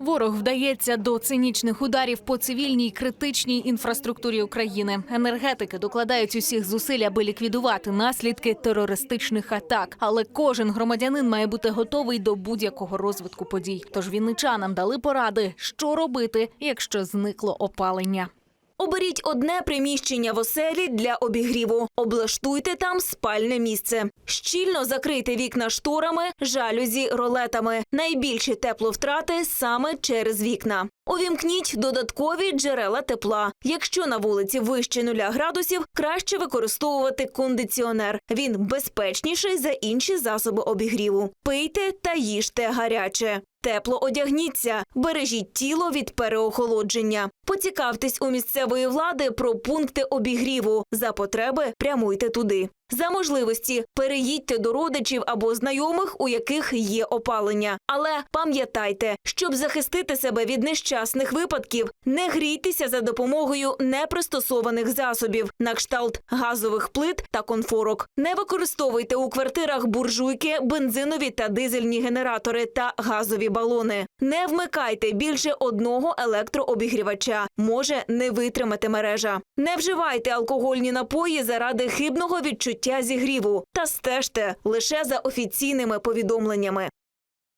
Ворог вдається до цинічних ударів по цивільній критичній інфраструктурі України. Енергетики докладають усіх зусиль, аби ліквідувати наслідки терористичних атак. Але кожен громадянин має бути готовий до будь-якого розвитку подій. Тож вінничанам дали поради, що робити, якщо зникло опалення. Оберіть одне приміщення в оселі для обігріву. Облаштуйте там спальне місце. Щільно закрийте вікна шторами, жалюзі, ролетами. Найбільші тепловтрати саме через вікна. Увімкніть додаткові джерела тепла. Якщо на вулиці вище нуля градусів, краще використовувати кондиціонер. Він безпечніший за інші засоби обігріву. Пийте та їжте гаряче. Тепло одягніться, бережіть тіло від переохолодження. Поцікавтесь у місцевої влади про пункти обігріву. За потреби прямуйте туди. За можливості переїдьте до родичів або знайомих, у яких є опалення. Але пам'ятайте, щоб захистити себе від нещасних випадків, не грійтеся за допомогою непристосованих засобів, на кшталт газових плит та конфорок. Не використовуйте у квартирах буржуйки, бензинові та дизельні генератори та газові балони. Не вмикайте більше одного електрообігрівача. Може не витримати мережа. Не вживайте алкогольні напої заради хибного відчуття зігріву та стежте лише за офіційними повідомленнями.